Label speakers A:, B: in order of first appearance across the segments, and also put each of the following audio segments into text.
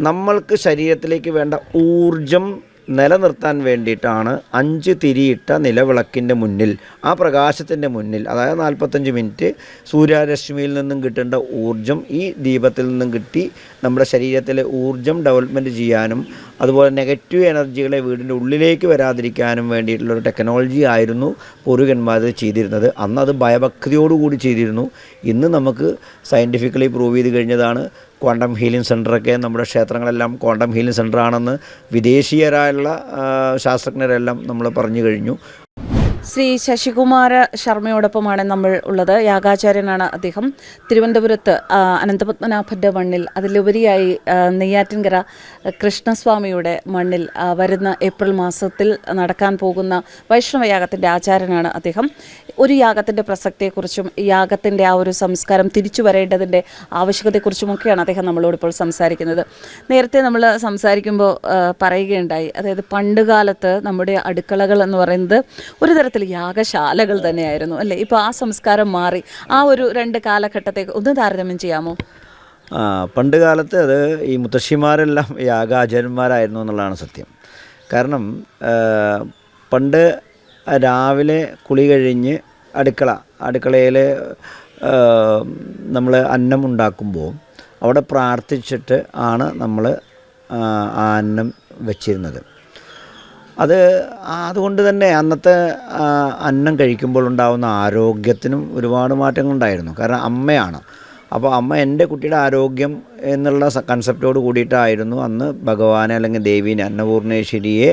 A: നമ്മൾക്ക് ശരീരത്തിലേക്ക് വേണ്ട ഊർജം നിലനിർത്താൻ വേണ്ടിയിട്ടാണ് അഞ്ച് തിരിയിട്ട നിലവിളക്കിന്റെ മുന്നിൽ ആ പ്രകാശത്തിന്റെ മുന്നിൽ അതായത് നാൽപ്പത്തഞ്ച് മിനിറ്റ് സൂര്യരശ്മിയിൽ നിന്നും കിട്ടേണ്ട ഊർജം ഈ ദീപത്തിൽ നിന്നും കിട്ടി നമ്മുടെ ശരീരത്തിലെ ഊർജം ഡെവലപ്മെന്റ് ചെയ്യാനും അതുപോലെ നെഗറ്റീവ് എനർജികളെ വീടിന്റെ ഉള്ളിലേക്ക് വരാതിരിക്കാനും വേണ്ടിയിട്ടുള്ളൊരു ടെക്നോളജി ആയിരുന്നു പൂർവികന്മാർ ചെയ്തിരുന്നത്. അന്ന് അത് ഭയഭക്തിയോടുകൂടി ചെയ്തിരുന്നു. ഇന്ന് നമുക്ക് സയന്റിഫിക്കലി പ്രൂവ് ചെയ്ത് കഴിഞ്ഞതാണ് ക്വാണ്ടം ഹീലിംഗ് സെന്ററൊക്കെ നമ്മുടെ ക്ഷേത്രങ്ങളെല്ലാം ക്വാണ്ടം ഹീലിംഗ് സെന്ററാണെന്ന് വിദേശീയരായുള്ള ശാസ്ത്രജ്ഞരെല്ലാം നമ്മൾ പറഞ്ഞു കഴിഞ്ഞു.
B: ശ്രീ ശശികുമാര ശർമ്മയോടൊപ്പമാണ് നമ്മൾ ഉള്ളത്. യാഗാചാര്യനാണ് അദ്ദേഹം. തിരുവനന്തപുരത്ത് അനന്തപത്മനാഭന്റെ മണ്ണിൽ അതിലുപരിയായി നെയ്യാറ്റിൻകര കൃഷ്ണസ്വാമിയുടെ മണ്ണിൽ വരുന്ന ഏപ്രിൽ മാസത്തിൽ നടക്കാൻ പോകുന്ന വൈഷ്ണവയാഗത്തിന്റെ ആചാര്യനാണ് അദ്ദേഹം. ഒരു യാഗത്തിന്റെ പ്രസക്തിയെക്കുറിച്ചും യാഗത്തിന്റെ ആ ഒരു സംസ്കാരം തിരിച്ചു വരേണ്ടതിന്റെ ആവശ്യകതയെക്കുറിച്ചുമൊക്കെയാണ് അദ്ദേഹം നമ്മളോട് ഇപ്പോൾ സംസാരിക്കുന്നത്. നേരത്തെ നമ്മൾ സംസാരിക്കുമ്പോൾ പറയുകയുണ്ടായി. അതായത് പണ്ടുകാലത്ത് നമ്മുടെ അടുക്കളകൾ എന്ന് പറയുന്നത് ഒരു തരത്തിൽ യാഗശാലകൾ തന്നെയായിരുന്നു അല്ലേ? ഇപ്പോൾ ആ സംസ്കാരം മാറി. ആ ഒരു രണ്ട് കാലഘട്ടത്തെ ഒന്ന് താരതമ്യം ചെയ്യാമോ?
A: പണ്ട് കാലത്ത് അത് ഈ മുത്തശ്ശിമാരെല്ലാം യാഗാചാര്യന്മാരായിരുന്നു എന്നുള്ളതാണ് സത്യം. കാരണം പണ്ട് രാവിലെ കുളി കഴിഞ്ഞ് അടുക്കള അടുക്കളയിൽ നമ്മൾ അന്നം ഉണ്ടാക്കുമ്പോൾ അവിടെ പ്രാർത്ഥിച്ചിട്ട് ആണ് നമ്മൾ ആ അന്നം വെച്ചിരുന്നത്. അത് അതുകൊണ്ട് തന്നെ അന്നത്തെ അന്നം കഴിക്കുമ്പോൾ ഉണ്ടാകുന്ന ആരോഗ്യത്തിനും ഒരുപാട് മാറ്റങ്ങളുണ്ടായിരുന്നു കാരണം അമ്മയാണ്. അപ്പോൾ അമ്മ എന്റെ കുട്ടിയുടെ ആരോഗ്യം എന്നുള്ള കൺസെപ്റ്റോട് കൂടിയിട്ടായിരുന്നു അന്ന് ഭഗവാനെ അല്ലെങ്കിൽ ദേവീനെ അന്നപൂർണേശ്വരിയെ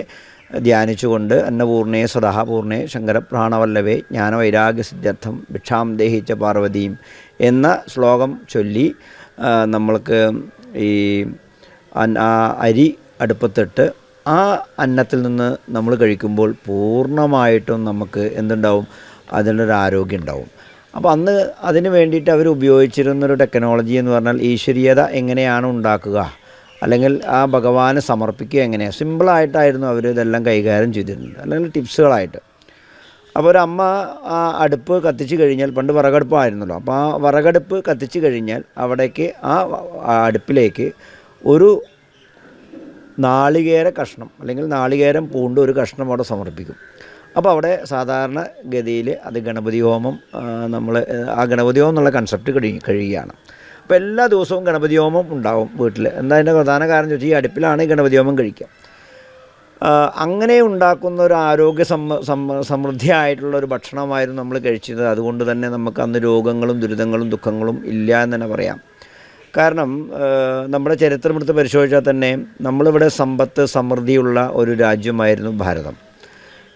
A: ധ്യാനിച്ചുകൊണ്ട് അന്നപൂർണേ സദാപൂർണേ ശങ്കരപ്രാണവല്ലവേ ജ്ഞാനവൈരാഗ്യ സിദ്ധ്യർത്ഥം ഭിക്ഷാം ദേഹിച്ച പാർവതിയും എന്ന ശ്ലോകം ചൊല്ലി നമ്മൾക്ക് ഈ അരി അടുപ്പത്തിട്ട് ആ അന്നത്തിൽ നിന്ന് നമ്മൾ കഴിക്കുമ്പോൾ പൂർണമായിട്ടും നമുക്ക് എന്തുണ്ടാവും? അതിനൊരു ആരോഗ്യം ഉണ്ടാവും. അപ്പോൾ അന്ന് അതിന് വേണ്ടിയിട്ട് അവർ ഉപയോഗിച്ചിരുന്നൊരു ടെക്നോളജി എന്ന് പറഞ്ഞാൽ ഈശ്വരീയത എങ്ങനെയാണ് ഉണ്ടാക്കുക? അല്ലെങ്കിൽ ആ ഭഗവാനെ സമർപ്പിക്കുക എങ്ങനെയാണ്? സിമ്പിളായിട്ടായിരുന്നു അവർ ഇതെല്ലാം കൈകാര്യം ചെയ്തിരുന്നത്. അല്ലെങ്കിൽ ടിപ്സുകളായിട്ട്. അപ്പോൾ ഒരു അമ്മ ആ അടുപ്പ് കത്തിച്ച് കഴിഞ്ഞാൽ പണ്ട് വിറകടുപ്പായിരുന്നല്ലോ അപ്പോൾ ആ വിറകടുപ്പ് കത്തിച്ച് കഴിഞ്ഞാൽ അവിടേക്ക് ആ അടുപ്പിലേക്ക് ഒരു നാളികേര കഷ്ണം അല്ലെങ്കിൽ നാളികേരം പൂണ്ട് ഒരു കഷ്ണം അവിടെ സമർപ്പിക്കും. അപ്പോൾ അവിടെ സാധാരണ ഗതിയിൽ അത് ഗണപതി ഹോമം നമ്മൾ ആ ഗണപതി ഹോമം എന്നുള്ള കൺസെപ്റ്റ് കഴി കഴിയുകയാണ്. അപ്പോൾ എല്ലാ ദിവസവും ഗണപതി ഹോമം ഉണ്ടാവും വീട്ടിൽ. എന്താ അതിന്റെ പ്രധാന കാരണം ചോദിച്ചാൽ ഈ അടുപ്പിലാണ് ഗണപതി ഹോമം കഴിക്കുക. അങ്ങനെ ഉണ്ടാക്കുന്ന ഒരു ആരോഗ്യ സമ സമൃദ്ധിയായിട്ടുള്ള ഒരു ഭക്ഷണമായിരുന്നു നമ്മൾ കഴിച്ചത്. അതുകൊണ്ട് തന്നെ നമുക്ക് അന്ന് രോഗങ്ങളും ദുരിതങ്ങളും ദുഃഖങ്ങളും ഇല്ല എന്ന് തന്നെ പറയാം. കാരണം നമ്മുടെ ചരിത്രം എടുത്ത് പരിശോധിച്ചാൽ തന്നെ നമ്മളിവിടെ സമ്പത്ത് സമൃദ്ധിയുള്ള ഒരു രാജ്യമായിരുന്നു ഭാരതം.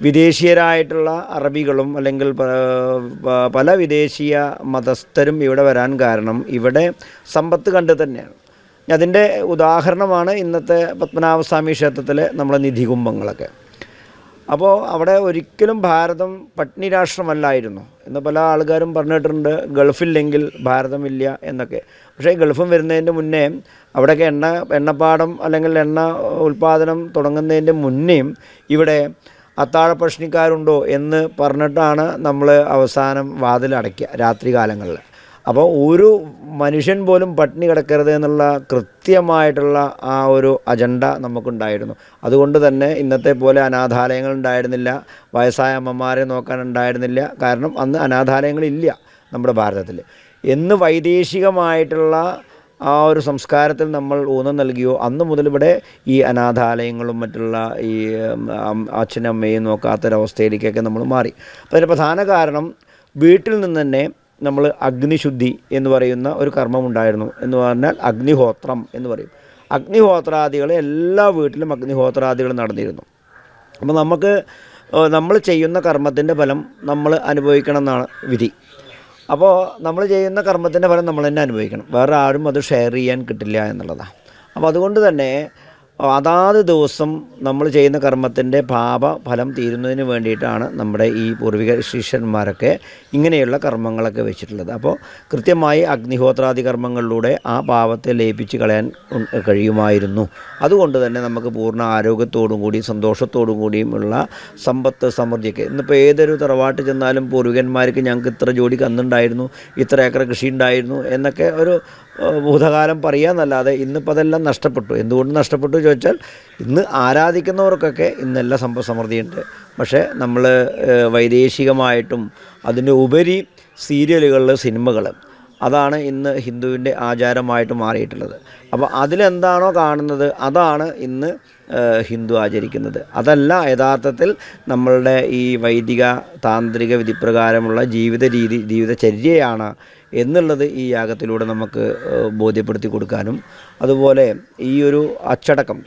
A: വിദേശീയരായിട്ടുള്ള അറബികളും അല്ലെങ്കിൽ പല വിദേശീയ മതസ്ഥരും ഇവിടെ വരാൻ കാരണം ഇവിടെ സമ്പത്ത് കണ്ട് തന്നെയാണ്. അതിന്റെ ഉദാഹരണമാണ് ഇന്നത്തെ പത്മനാഭസ്വാമി ക്ഷേത്രത്തിലെ നമ്മളെ നിധികുംഭങ്ങളൊക്കെ. അപ്പോൾ അവിടെ ഒരിക്കലും ഭാരതം പട്ടിണി രാഷ്ട്രമല്ലായിരുന്നു എന്ന് പല ആൾക്കാരും പറഞ്ഞിട്ടുണ്ട്. ഗൾഫില്ലെങ്കിൽ ഭാരതമില്ല എന്നൊക്കെ. പക്ഷേ ഗൾഫും വരുന്നതിന്റെ മുന്നേ അവിടെയൊക്കെ എണ്ണ എണ്ണപ്പാടം അല്ലെങ്കിൽ എണ്ണ ഉൽപ്പാദനം തുടങ്ങുന്നതിന്റെ മുന്നേയും ഇവിടെ അത്താഴ പ്രശ്നിക്കാരുണ്ടോ എന്ന് പറഞ്ഞിട്ടാണ് നമ്മൾ അവസാനം വാതിലടയ്ക്കുക രാത്രി കാലങ്ങളിൽ അപ്പോൾ ഒരു മനുഷ്യൻ പോലും പട്ടിണി കിടക്കരുത് എന്നുള്ള കൃത്യമായിട്ടുള്ള ആ ഒരു അജണ്ട നമുക്കുണ്ടായിരുന്നു. അതുകൊണ്ട് തന്നെ ഇന്നത്തെ പോലെ അനാഥാലയങ്ങൾ ഉണ്ടായിരുന്നില്ല. വയസ്സായ അമ്മമാരെ നോക്കാൻ ഉണ്ടായിരുന്നില്ല. കാരണം അന്ന് അനാഥാലയങ്ങളില്ല നമ്മുടെ ഭാരതത്തിൽ. എന്ന് വൈദേശികമായിട്ടുള്ള ആ ഒരു സംസ്കാരത്തിൽ നമ്മൾ ഊന്നൽ നൽകിയോ അന്ന് മുതൽ ഇവിടെ ഈ അനാഥാലയങ്ങളും മറ്റുള്ള ഈ അച്ഛനും അമ്മയും നോക്കാത്തൊരവസ്ഥയിലേക്കൊക്കെ നമ്മൾ മാറി. അപ്പോൾ അതിന്റെ പ്രധാന കാരണം വീട്ടിൽ നിന്ന് തന്നെ നമ്മൾ അഗ്നിശുദ്ധി എന്ന് പറയുന്ന ഒരു കർമ്മം ഉണ്ടായിരുന്നു എന്ന് പറഞ്ഞാൽ അഗ്നിഹോത്രം എന്ന് പറയും. അഗ്നിഹോത്രാദികൾ എല്ലാ വീട്ടിലും അഗ്നിഹോത്രാദികൾ നടന്നിരുന്നു. അപ്പോൾ നമുക്ക് നമ്മൾ ചെയ്യുന്ന കർമ്മത്തിന്റെ ഫലം നമ്മൾ അനുഭവിക്കണം എന്നാണ് വിധി. അപ്പോൾ നമ്മൾ ചെയ്യുന്ന കർമ്മത്തിന്റെ ഫലം നമ്മൾ തന്നെ അനുഭവിക്കണം. വേറെ ആരും അത് ഷെയർ ചെയ്യാൻ കിട്ടില്ല എന്നുള്ളതാണ്. അപ്പോൾ അതുകൊണ്ട് തന്നെ അതാത് ദിവസം നമ്മൾ ചെയ്യുന്ന കർമ്മത്തിന്റെ പാപ ഫലം തീരുന്നതിന് വേണ്ടിയിട്ടാണ് നമ്മുടെ ഈ പൂർവിക ശിഷ്യന്മാരൊക്കെ ഇങ്ങനെയുള്ള കർമ്മങ്ങളൊക്കെ വെച്ചിട്ടുള്ളത്. അപ്പോൾ കൃത്യമായി അഗ്നിഹോത്രാദി കർമ്മങ്ങളിലൂടെ ആ പാപത്തെ ലയിപ്പിച്ച് കളയാൻ കഴിയുമായിരുന്നു. അതുകൊണ്ട് തന്നെ നമുക്ക് പൂർണ ആരോഗ്യത്തോടും കൂടി സന്തോഷത്തോടും കൂടിയും ഉള്ള സമ്പത്ത് സമൃദ്ധിയൊക്കെ. ഇന്നിപ്പോൾ ഏതൊരു തറവാട്ട് ചെന്നാലും പൂർവികന്മാർക്ക് ഞങ്ങൾക്ക് ഇത്ര ജോഡി കന്നുണ്ടായിരുന്നു ഇത്ര ഏക്കർ കൃഷി ഉണ്ടായിരുന്നു എന്നൊക്കെ ഒരു ഭൂതകാലം പറയാന്നല്ലാതെ ഇന്നിപ്പോൾ അതെല്ലാം നഷ്ടപ്പെട്ടു. എന്തുകൊണ്ട് നഷ്ടപ്പെട്ടു ചോദിച്ചാൽ ഇന്ന് ആരാധിക്കുന്നവർക്കൊക്കെ ഇന്നെല്ലാം സമ്പദ് സമൃദ്ധിയുണ്ട്. പക്ഷേ നമ്മൾ വൈദേശികമായിട്ടും അതിന്റെ ഉപരി സീരിയലുകൾ സിനിമകൾ അതാണ് ഇന്ന് ഹിന്ദുവിന്റെ ആചാരമായിട്ട് മാറിയിട്ടുള്ളത്. അപ്പോൾ അതിലെന്താണോ കാണുന്നത് അതാണ് ഇന്ന് ഹിന്ദു ആചരിക്കുന്നത്. അതല്ല യഥാർത്ഥത്തിൽ നമ്മളുടെ ഈ വൈദിക താന്ത്രിക വിധിപ്രകാരമുള്ള ജീവിത രീതി ജീവിതചര്യയാണ് എന്നുള്ളത് ഈ യാഗത്തിലൂടെ നമുക്ക് ബോധ്യപ്പെടുത്തി കൊടുക്കാനും അതുപോലെ ഈ ഒരു അച്ചടക്കം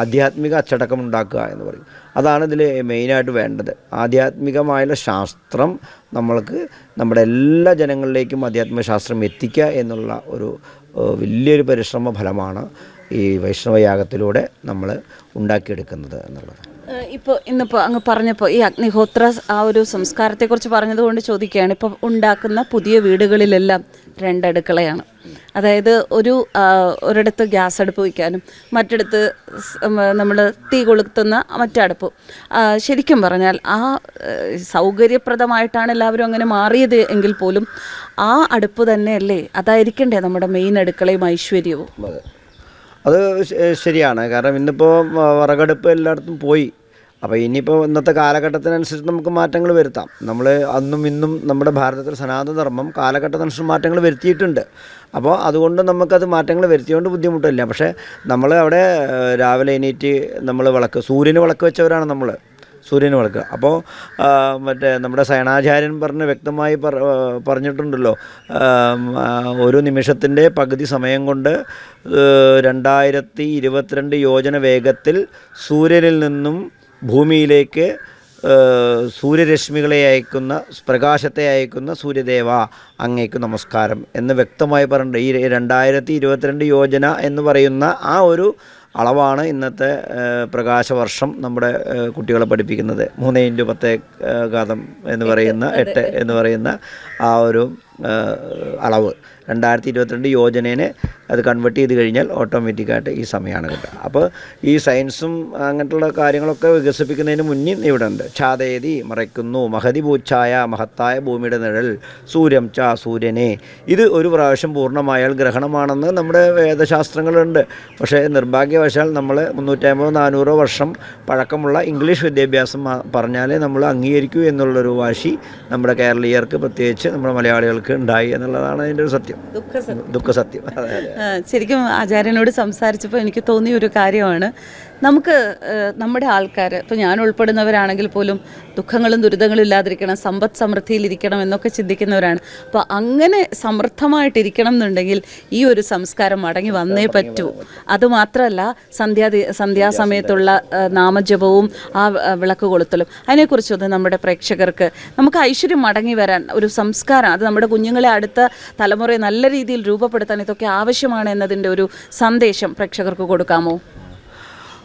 A: ആധ്യാത്മിക അച്ചടക്കം ഉണ്ടാക്കുക എന്ന് പറയും. അതാണ് ഇതിൽ മെയിനായിട്ട് വേണ്ടത്. ആധ്യാത്മികമായുള്ള ശാസ്ത്രം നമ്മൾക്ക് നമ്മുടെ എല്ലാ ജനങ്ങളിലേക്കും ആധ്യാത്മിക ശാസ്ത്രം എത്തിക്കുക എന്നുള്ള ഒരു വലിയൊരു പരിശ്രമ ഫലമാണ് ഈ വൈഷ്ണവയാഗത്തിലൂടെ നമ്മൾ ഉണ്ടാക്കിയെടുക്കുന്നത് എന്നുള്ളത്.
B: ഇപ്പോൾ ഇന്നിപ്പോൾ അങ്ങ് പറഞ്ഞപ്പോൾ ഈ അഗ്നിഹോത്ര ആ ഒരു സംസ്കാരത്തെക്കുറിച്ച് പറഞ്ഞതുകൊണ്ട് ചോദിക്കുകയാണ്. ഇപ്പോൾ ഉണ്ടാക്കുന്ന പുതിയ വീടുകളിലെല്ലാം രണ്ടടുക്കളയാണ്. അതായത് ഒരു ഒരിടത്ത് ഗ്യാസ് അടുപ്പ് വയ്ക്കാനും മറ്റിടത്ത് നമ്മൾ തീ കൊളുത്തുന്ന മറ്റടുപ്പ്. ശരിക്കും പറഞ്ഞാൽ ആ സൗകര്യപ്രദമായിട്ടാണ് എല്ലാവരും അങ്ങനെ മാറിയത് എങ്കിൽ പോലും ആ അടുപ്പ് തന്നെയല്ലേ അതായിരിക്കണ്ടേ നമ്മുടെ മെയിൻ അടുക്കളയും ഐശ്വര്യവും?
A: അതെ ശരിയാണ്. കാരണം ഇന്നിപ്പോൾ വിറകടുപ്പ് എല്ലായിടത്തും പോയി. അപ്പോൾ ഇനിയിപ്പോൾ ഇന്നത്തെ കാലഘട്ടത്തിനനുസരിച്ച് നമുക്ക് മാറ്റങ്ങൾ വരുത്താം. നമ്മൾ അന്നും ഇന്നും നമ്മുടെ ഭാരതത്തിൽ സനാതനധർമ്മം കാലഘട്ടത്തിനനുസരിച്ച് മാറ്റങ്ങൾ വരുത്തിയിട്ടുണ്ട്. അപ്പോൾ അതുകൊണ്ട് നമുക്കത് മാറ്റങ്ങൾ വരുത്തിയതുകൊണ്ട് ബുദ്ധിമുട്ടില്ല. പക്ഷേ നമ്മൾ അവിടെ രാവിലെ എണീറ്റ് നമ്മൾ വിളക്ക് സൂര്യന് വിളക്ക് വെച്ചവരാണ് നമ്മൾ സൂര്യന് വളക്കുക അപ്പോൾ മറ്റേ നമ്മുടെ സയണാചാര്യൻ പറഞ്ഞ് വ്യക്തമായി പറ പറഞ്ഞിട്ടുണ്ടല്ലോ. ഒരു നിമിഷത്തിന്റെ പകുതി സമയം കൊണ്ട് രണ്ടായിരത്തി ഇരുപത്തിരണ്ട് യോജന വേഗത്തിൽ സൂര്യനിൽ നിന്നും ഭൂമിയിലേക്ക് സൂര്യരശ്മികളെ അയക്കുന്ന പ്രകാശത്തെ അയക്കുന്ന സൂര്യദേവ അങ്ങേക്ക് നമസ്കാരം എന്ന് വ്യക്തമായി പറഞ്ഞിട്ടുണ്ട്. ഈ രണ്ടായിരത്തി ഇരുപത്തിരണ്ട് യോജന എന്ന് പറയുന്ന ആ ഒരു അളവാണ് ഇന്നത്തെ പ്രകാശവർഷം നമ്മുടെ കുട്ടികളെ പഠിപ്പിക്കുന്നത്. മൂന്ന് ഇന്റു പത്ത് ഘാതം എന്ന് പറയുന്ന എട്ട്. എന്ന് പറയുന്ന ആ ഒരു അളവ്. രണ്ടായിരത്തി ഇരുപത്തിരണ്ട് യോജനേനെ അത് കൺവേർട്ട് ചെയ്ത് കഴിഞ്ഞാൽ ഓട്ടോമാറ്റിക്കായിട്ട് ഈ സമയമാണ് കിട്ടുക. അപ്പോൾ ഈ സയൻസും അങ്ങനത്തുള്ള കാര്യങ്ങളൊക്കെ വികസിപ്പിക്കുന്നതിന് മുന്നിൽ ഇവിടെ ഉണ്ട് ഛാതേതി മറയ്ക്കുന്നു മഹതി പൂച്ചായ മഹത്തായ ഭൂമിയുടെ നിഴൽ സൂര്യം ചാ സൂര്യനെ. ഇത് ഒരു പ്രാവശ്യം പൂർണമായാൽ ഗ്രഹണമാണെന്ന് നമ്മുടെ വേദശാസ്ത്രങ്ങളുണ്ട്. പക്ഷേ നിർഭാഗ്യവശാൽ നമ്മൾ മുന്നൂറ്റമ്പത് നാനൂറോ വർഷം പഴക്കമുള്ള ഇംഗ്ലീഷ് വിദ്യാഭ്യാസം പറഞ്ഞാലേ നമ്മൾ അംഗീകരിക്കൂ എന്നുള്ളൊരു വാശി നമ്മുടെ കേരളീയർക്ക് പ്രത്യേകിച്ച് നമ്മുടെ മലയാളികൾക്ക് ഉണ്ടായി എന്നുള്ളതാണ് അതിന്റെ ഒരു സത്യം.
B: ദുഃഖ
A: ദുഃഖസത്യം.
B: ശരിക്കും ആചാര്യനോട് സംസാരിച്ചപ്പോൾ എനിക്ക് തോന്നിയ ഒരു കാര്യമാണ്. നമുക്ക് നമ്മുടെ ആൾക്കാർ ഇപ്പോൾ ഞാൻ ഉൾപ്പെടുന്നവരാണെങ്കിൽ പോലും ദുഃഖങ്ങളും ദുരിതങ്ങളും ഇല്ലാതിരിക്കണം സമ്പദ് സമൃദ്ധിയിലിരിക്കണം എന്നൊക്കെ ചിന്തിക്കുന്നവരാണ്. അപ്പോൾ അങ്ങനെ സമൃദ്ധമായിട്ടിരിക്കണം എന്നുണ്ടെങ്കിൽ ഈ ഒരു സംസ്കാരം മടങ്ങി വന്നേ പറ്റൂ. അതുമാത്രമല്ല സന്ധ്യാ സന്ധ്യാസമയത്തുള്ള നാമജപവും ആ ആ, വിളക്ക് കൊളുത്തലും. അതിനെക്കുറിച്ചൊന്ന് നമ്മുടെ പ്രേക്ഷകർക്ക് നമുക്ക് ഐശ്വര്യം മടങ്ങി വരാൻ ഒരു സംസ്കാരം അത് നമ്മുടെ കുഞ്ഞുങ്ങളെ അടുത്ത തലമുറയെ നല്ല രീതിയിൽ രൂപപ്പെടുത്താൻ ഇതൊക്കെ ആവശ്യമാണ് എന്നതിന്റെ ഒരു സന്ദേശം പ്രേക്ഷകർക്ക് കൊടുക്കാമോ?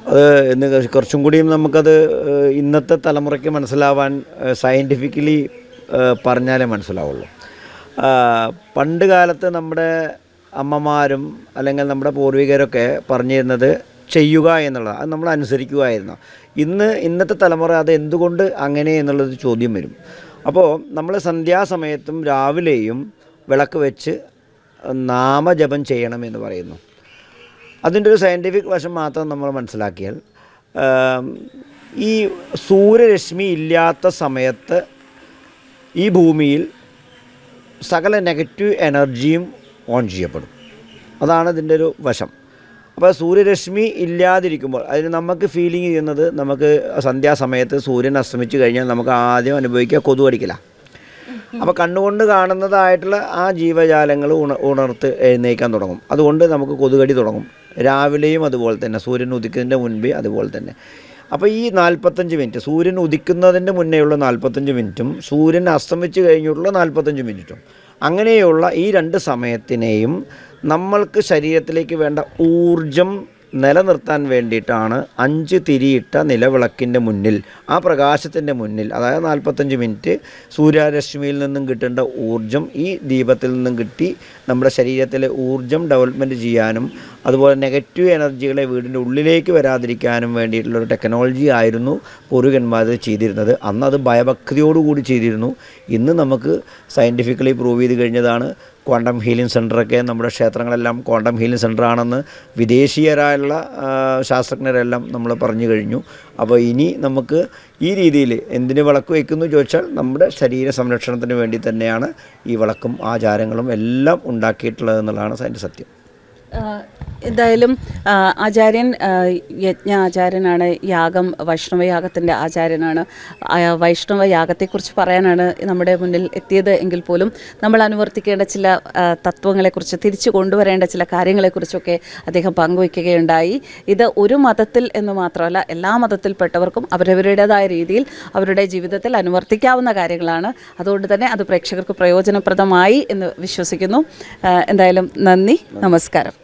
A: അത് ഇന്ന് കുറച്ചും കൂടിയും നമുക്കത് ഇന്നത്തെ തലമുറയ്ക്ക് മനസ്സിലാവാൻ സയന്റിഫിക്കലി പറഞ്ഞാലേ മനസ്സിലാവുള്ളൂ. പണ്ട് കാലത്ത് നമ്മുടെ അമ്മമാരും അല്ലെങ്കിൽ നമ്മുടെ പൂർവികരൊക്കെ പറഞ്ഞിരുന്നത് ചെയ്യുക എന്നുള്ളത് അത് നമ്മൾ അനുസരിക്കുകയായിരുന്നു ഇന്ന് ഇന്നത്തെ തലമുറ അത് എന്തുകൊണ്ട് അങ്ങനെ എന്നുള്ളത് ചോദ്യം വരും. അപ്പോൾ നമ്മൾ സന്ധ്യാസമയത്തും രാവിലെയും വിളക്ക് വെച്ച് നാമജപം ചെയ്യണമെന്ന് പറയുന്നു. അതിന്റെ ഒരു സയന്റിഫിക് വശം മാത്രം നമ്മൾ മനസ്സിലാക്കിയാൽ ഈ സൂര്യരശ്മി ഇല്ലാത്ത സമയത്ത് ഈ ഭൂമിയിൽ സകല നെഗറ്റീവ് എനർജിയും ഓൺ ചെയ്യപ്പെടും. അതാണ് ഇതിന്റെ ഒരു വശം. അപ്പോൾ സൂര്യരശ്മി ഇല്ലാതിരിക്കുമ്പോൾ അതിന് നമുക്ക് ഫീലിംഗ് ചെയ്യുന്നത് നമുക്ക് സന്ധ്യാസമയത്ത് സൂര്യൻ അസ്തമിച്ച് കഴിഞ്ഞാൽ നമുക്ക് ആദ്യം അനുഭവിക്കുക കൊതുകടിക്കലാണ് അപ്പോൾ കണ്ണുകൊണ്ട് കാണുന്നതായിട്ടുള്ള ആ ജീവജാലങ്ങൾ ഉണ ഉണർത്ത് എഴുന്നേക്കാൻ തുടങ്ങും. അതുകൊണ്ട് നമുക്ക് കൊതുകടി തുടങ്ങും. രാവിലെയും അതുപോലെ തന്നെ സൂര്യൻ ഉദിക്കുന്നതിന്റെ മുൻപേ അതുപോലെ തന്നെ. അപ്പോൾ ഈ നാൽപ്പത്തഞ്ച് മിനിറ്റ് സൂര്യൻ ഉദിക്കുന്നതിന്റെ മുന്നേയുള്ള നാൽപ്പത്തഞ്ച് മിനിറ്റും സൂര്യൻ അസ്തമിച്ച് കഴിഞ്ഞുള്ള നാൽപ്പത്തഞ്ച് മിനിറ്റും. അങ്ങനെയുള്ള ഈ രണ്ട് സമയത്തിനെയും നമ്മൾക്ക് ശരീരത്തിലേക്ക് വേണ്ട ഊർജം നിലനിർത്താൻ വേണ്ടിയിട്ടാണ് അഞ്ച് തിരിയിട്ട നിലവിളക്കിന്റെ മുന്നിൽ ആ പ്രകാശത്തിന്റെ മുന്നിൽ അതായത് നാൽപ്പത്തഞ്ച് മിനിറ്റ് സൂര്യരശ്മിയിൽ നിന്നും കിട്ടേണ്ട ഊർജം ഈ ദീപത്തിൽ നിന്നും കിട്ടി നമ്മുടെ ശരീരത്തിലെ ഊർജം ഡെവലപ്മെന്റ് ചെയ്യാനും അതുപോലെ നെഗറ്റീവ് എനർജികളെ വീടിന്റെ ഉള്ളിലേക്ക് വരാതിരിക്കാനും വേണ്ടിയിട്ടുള്ളൊരു ടെക്നോളജി ആയിരുന്നു പൂർവികന്മാർ ചെയ്തിരുന്നത്. അന്ന് അത് ഭയഭക്തിയോടുകൂടി ചെയ്തിരുന്നു. ഇന്ന് നമുക്ക് സയന്റിഫിക്കലി പ്രൂവ് ചെയ്ത് കഴിഞ്ഞതാണ് ക്വാണ്ടം ഹീലിംഗ് സെന്ററൊക്കെ നമ്മുടെ ക്ഷേത്രങ്ങളെല്ലാം ക്വാണ്ടം ഹീലിംഗ് സെന്ററാണെന്ന് വിദേശീയരായുള്ള ശാസ്ത്രജ്ഞരെല്ലാം നമ്മൾ പറഞ്ഞു കഴിഞ്ഞു. അപ്പോൾ ഇനി നമുക്ക് ഈ രീതിയിൽ എന്തിന് വിളക്ക് വയ്ക്കുന്നു ചോദിച്ചാൽ നമ്മുടെ ശരീര സംരക്ഷണത്തിന് വേണ്ടി തന്നെയാണ് ഈ വിളക്കും ആചാരങ്ങളും എല്ലാം ഉണ്ടാക്കിയിട്ടുള്ളത് എന്നുള്ളതാണ് അതിന്റെ സത്യം
B: എന്തായാലും ആചാര്യൻ യജ്ഞ ആചാര്യനാണ് യാഗം വൈഷ്ണവ യാഗത്തിന്റെ ആചാര്യനാണ്. വൈഷ്ണവ യാഗത്തെക്കുറിച്ച് പറയാനാണ് നമ്മുടെ മുന്നിൽ എത്തിയത് എങ്കിൽ പോലും നമ്മൾ അനുവർത്തിക്കേണ്ട ചില തത്വങ്ങളെക്കുറിച്ച് തിരിച്ചു കൊണ്ടുവരേണ്ട ചില കാര്യങ്ങളെക്കുറിച്ചൊക്കെ അദ്ദേഹം പങ്കുവയ്ക്കുകയുണ്ടായി. ഇത് ഒരു മതത്തിൽ എന്ന് മാത്രമല്ല എല്ലാ മതത്തിൽപ്പെട്ടവർക്കും അവരവരുടേതായ രീതിയിൽ അവരുടെ ജീവിതത്തിൽ അനുവർത്തിക്കാവുന്ന കാര്യങ്ങളാണ്. അതുകൊണ്ട് തന്നെ അത് പ്രേക്ഷകർക്ക് പ്രയോജനപ്രദമായി എന്ന് വിശ്വസിക്കുന്നു. എന്തായാലും നന്ദി നമസ്കാരം.